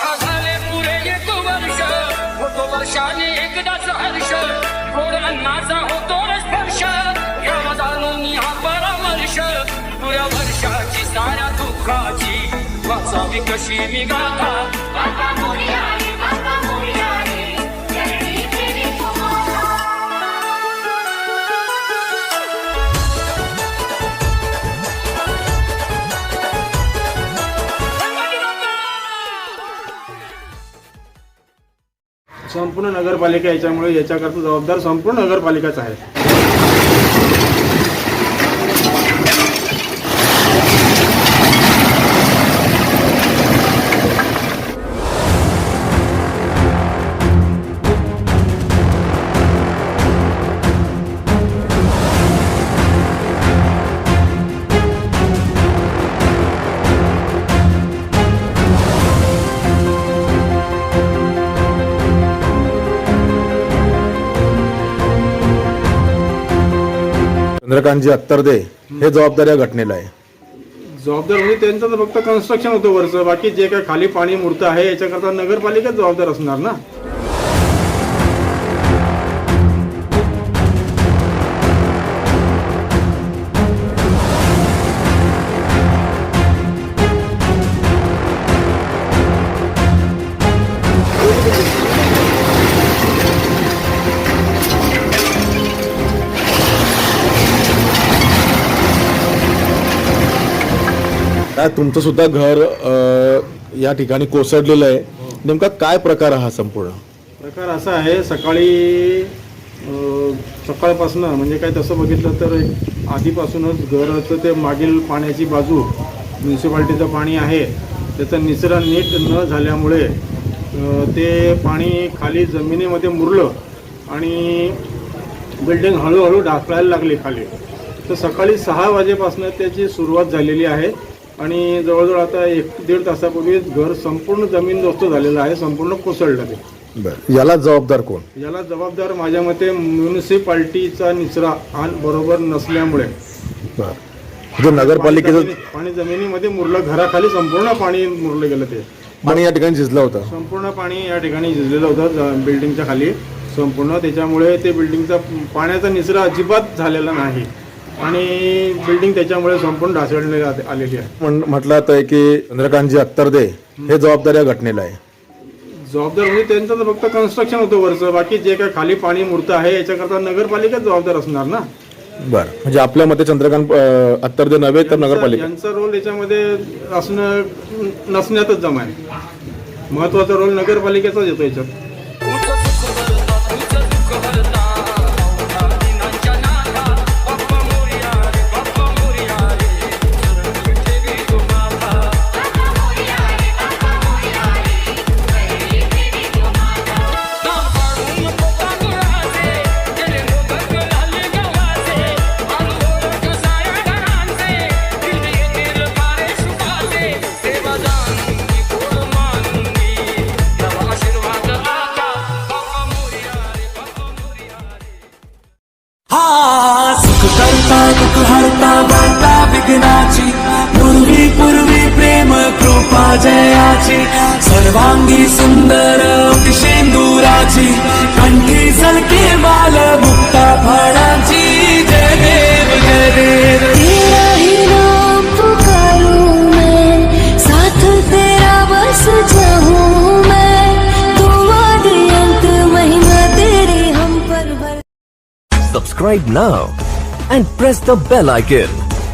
झाले पुरे एक वर्ष. होतो वर्षाने एकदाच हर्ष. गोड अन्नाचा होतो स्पर्श या जाणून हा परामर्श. पुऱ्या वर्षाची साऱ्या दुःखाची वाचावी कशी मी गाथा संपूर्ण नगरपालिका याच्यामुळे याच्याकरता जबाबदार संपूर्ण नगरपालिकाच आहे. चंद्रकांतजी अत्तरदे हे जबाबदार या घटनेला आहे. जबाबदार म्हणजे त्यांचं तर फक्त कन्स्ट्रक्शन होतं वरचं. बाकी जे काही खाली पाणी मूर्त आहे याच्याकरता नगरपालिकाच जबाबदार असणार ना? काय तुमचं सुद्धा घर अ, या ठिकाणी कोसळलेलं आहे. नेमका काय प्रकार हा संपूर्ण? प्रकार असा आहे सकाळी अं, सकाळपासनं म्हणजे काय तसं बघितलं तर एक आधीपासूनच घराचं ते मागील पाण्याची बाजू म्युन्सिपाल्टीचं पाणी आहे. त्याचा निचरा नीट न झाल्यामुळे अं, ते पाणी खाली जमिनीमध्ये मुरलं आणि बिल्डिंग हळूहळू ढाकळायला लागली खाली. तर सकाळी सहा वाजेपासून त्याची सुरुवात झालेली आहे. आणि जवळजवळ आता एक दीड तासापूर्वी घर संपूर्ण जमीनदोस्त झालेलं आहे संपूर्ण कोसळलं ते. बरं. याला जबाबदार कोण? याला जबाबदार माझ्या मते म्युन्सिपाल्टीचा निचरा बरोबर नसल्यामुळे. बरं. म्हणजे नगरपालिकेचं पाणी जमिनी- पाणी जमिनीमध्ये मुरलं घराखाली संपूर्ण पाणी मुरलं गेलं ते. पाणी या ठिकाणी झिजलं होतं? संपूर्ण पाणी या ठिकाणी झिजलेलं होतं ज- बिल्डिंगच्या खाली. संपूर्ण त्याच्यामुळे ते बिल्डिंगचा पाण्याचा निचरा अजिबात झालेला नाही. आणि बिल्डिंग त्याच्यामुळे संपूर्ण ढासळली आ- आलेली आहे. म्हण- म्हटलं जात आहे की चंद्रकांतजी अत्तरदे हे जबाबदार या घटनेला आहे. जबाबदार म्हणजे त्यांचं तर फक्त कन्स्ट्रक्शन होतं वरचं बाकी जे काही खाली पाणी मूर्त आहे याच्याकरता नगरपालिकाच जबाबदार असणार ना? बरं म्हणजे आपल्या मते चंद्रकांत अ, अत्तरदे नव्हे तर नगरपालिका. यांचा रोल याच्यामध्ये असणं नसण्यातच जमा आहे. महत्त्वाचा रोल नगरपालिकेचाच येतो याच्यात. विघ्नाची पूर्वी पूर्वी प्रेम कृपा जयाची सर्वांगी सुंदर शेंदुराची कंठी झलके माल मुक्ता फळाची जय देव जय देव तेरा ही नाम पुकारूं मैं साथ तेरा बस चाहूँ मैं दुआ दे अंत महिमा तेरी हम पर भर Subscribe now and press the bell icon.